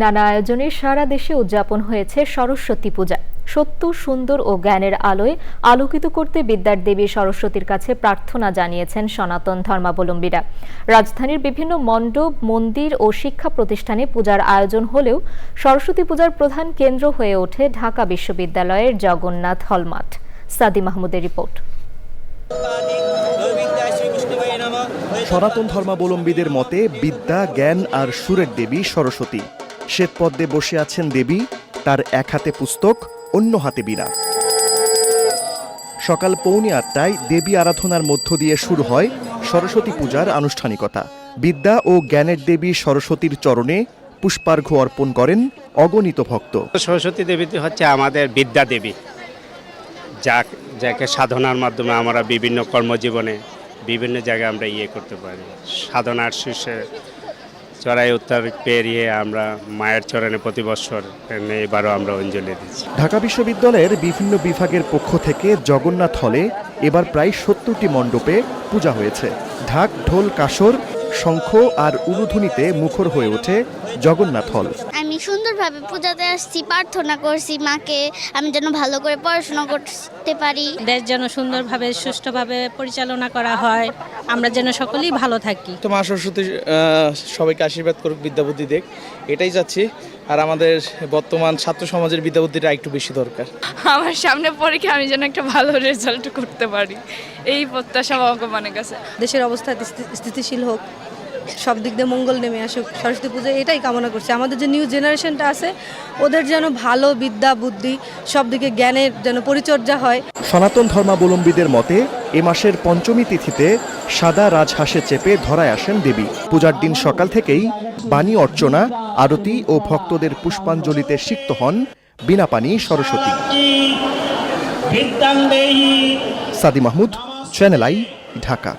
নানা আয়োজনে সারা দেশে উদযাপন হয়েছে সরস্বতী পূজা। সত্য, সুন্দর ও জ্ঞানের আলোয় আলোকিত করতে বিদ্যার দেবী সরস্বতীর কাছে প্রার্থনা জানিয়েছেন সনাতন ধর্মাবলম্বীরা। রাজধানীর বিভিন্ন মণ্ডপ, মন্দির ও শিক্ষা প্রতিষ্ঠানে পূজার আয়োজন হলেও সরস্বতী পূজার প্রধান কেন্দ্র হয়ে ওঠে ঢাকা বিশ্ববিদ্যালয়ের জগন্নাথ হলমাঠ। সাদি মাহমুদের রিপোর্ট। সনাতন ধর্মাবলম্বীদের মতে বিদ্যা, জ্ঞান আর সুরের দেবী সরস্বতী। শ্বেতপদ্মে বসে আছেন দেবী, তার এক হাতে পুস্তক, অন্য হাতে বীণা। সকাল পৌনে আটটায় দেবী আরাধনার মধ্য দিয়ে শুরু হয় সরস্বতী পূজার আনুষ্ঠানিকতা। বিদ্যা ও জ্ঞানের দেবী সরস্বতীর চরণে পুষ্পার্ঘ্য অর্পণ করেন অগণিত ভক্ত। সরস্বতী দেবী হচ্ছে আমাদের বিদ্যা দেবী। যা যাকে সাধনার মাধ্যমে আমরা বিভিন্ন কর্মজীবনে বিভিন্ন জায়গায় আমরা ইয়ে করতে পারি। সাধনার শীর্ষে চড়াই উত্তর পেরিয়ে আমরা মায়ের চরণে প্রতি বছর এবারও আমরা অঞ্জলি দিচ্ছি। ঢাকা বিশ্ববিদ্যালয়ের বিভিন্ন বিভাগের পক্ষ থেকে জগন্নাথ হলে এবার প্রায় সত্তরটি মণ্ডপে পূজা হয়েছে। ঢাক, ঢোল, কাসর, শঙ্খ আর উরুধুনিতে মুখর হয়ে ওঠে জগন্নাথ হল। সুন্দরভাবে পূজাতে আসছি প্রার্থনা করছি মাকে আমি যেন ভালো করে পড়াশোনা করতে পারি। দেশ যেন সুন্দরভাবে সুষ্ঠুভাবে পরিচালনা করা হয়। আমরা যেন সকলেই ভালো থাকি। তো মা সরস্বতী সবাইকে আশীর্বাদ করুক বিদ্যাবুদ্ধি দেখ এটাই যাচ্ছি। আর আমাদের বর্তমান ছাত্র সমাজের বিদ্যাবুদ্ধিটা একটু বেশি দরকার। আমার সামনে পরীক্ষা আমি যেন একটা ভালো রেজাল্ট করতে পারি? এই প্রত্যাশা ভগবানের কাছে। দেশের অবস্থা স্থিতিশীল হোক। সব দিক দিয়ে মঙ্গল নেমে আসুক সরস্বতী পুজো এটাই কামনা করছি। আমাদের যে নিউ জেনারেশনটা আছে ওদের যেন ভালো বিদ্যা বুদ্ধি সব দিকে জ্ঞানের যেন পরিচর্যা হয়। সনাতন ধর্মাবলম্বীদের মতে এ মাসের পঞ্চমী তিথিতে সাদা রাজহাঁসে চেপে ধরায় আসেন দেবী। পূজার দিন সকাল থেকেই বাণী অর্চনা আরতি ও ভক্তদের পুষ্পাঞ্জলিতে সিক্ত হন Binapani Saraswati. Sadi Mahmud channel I Dhaka.